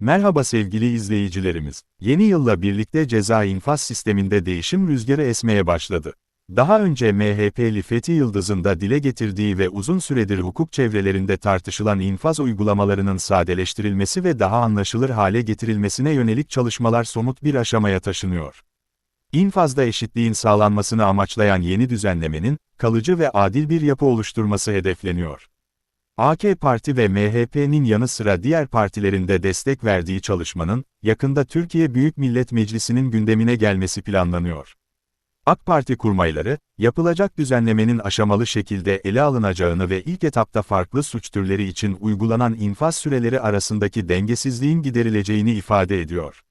Merhaba sevgili izleyicilerimiz. Yeni yılla birlikte ceza infaz sisteminde değişim rüzgarı esmeye başladı. Daha önce MHP'li Fethi Yıldız'ın da dile getirdiği ve uzun süredir hukuk çevrelerinde tartışılan infaz uygulamalarının sadeleştirilmesi ve daha anlaşılır hale getirilmesine yönelik çalışmalar somut bir aşamaya taşınıyor. İnfazda eşitliğin sağlanmasını amaçlayan yeni düzenlemenin, kalıcı ve adil bir yapı oluşturması hedefleniyor. AK Parti ve MHP'nin yanı sıra diğer partilerin de destek verdiği çalışmanın, yakında Türkiye Büyük Millet Meclisi'nin gündemine gelmesi planlanıyor. AK Parti kurmayları, yapılacak düzenlemenin aşamalı şekilde ele alınacağını ve ilk etapta farklı suç türleri için uygulanan infaz süreleri arasındaki dengesizliğin giderileceğini ifade ediyor.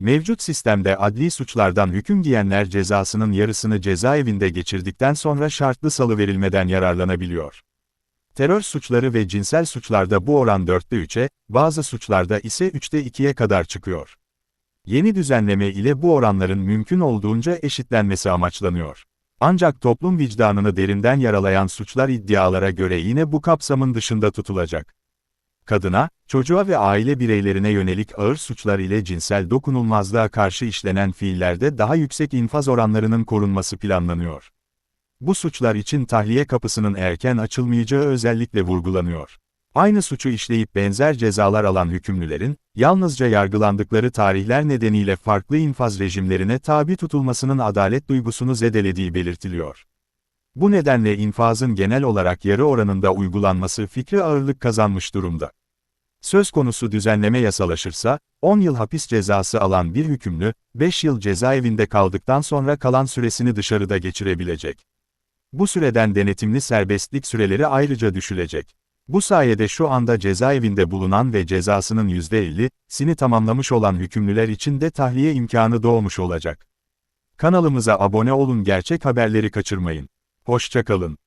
Mevcut sistemde adli suçlardan hüküm giyenler cezasının yarısını cezaevinde geçirdikten sonra şartlı salı verilmeden yararlanabiliyor. Terör suçları ve cinsel suçlarda bu oran 4'te 3'e, bazı suçlarda ise 3'te 2'ye kadar çıkıyor. Yeni düzenleme ile bu oranların mümkün olduğunca eşitlenmesi amaçlanıyor. Ancak toplum vicdanını derinden yaralayan suçlar iddialara göre yine bu kapsamın dışında tutulacak. Kadına, çocuğa ve aile bireylerine yönelik ağır suçlar ile cinsel dokunulmazlığa karşı işlenen fiillerde daha yüksek infaz oranlarının korunması planlanıyor. Bu suçlar için tahliye kapısının erken açılmayacağı özellikle vurgulanıyor. Aynı suçu işleyip benzer cezalar alan hükümlülerin, yalnızca yargılandıkları tarihler nedeniyle farklı infaz rejimlerine tabi tutulmasının adalet duygusunu zedelediği belirtiliyor. Bu nedenle infazın genel olarak yarı oranında uygulanması fikri ağırlık kazanmış durumda. Söz konusu düzenleme yasalaşırsa, 10 yıl hapis cezası alan bir hükümlü, 5 yıl cezaevinde kaldıktan sonra kalan süresini dışarıda geçirebilecek. Bu süreden denetimli serbestlik süreleri ayrıca düşülecek. Bu sayede şu anda cezaevinde bulunan ve cezasının %50'sini tamamlamış olan hükümlüler için de tahliye imkanı doğmuş olacak. Kanalımıza abone olun gerçek haberleri kaçırmayın. Hoşçakalın.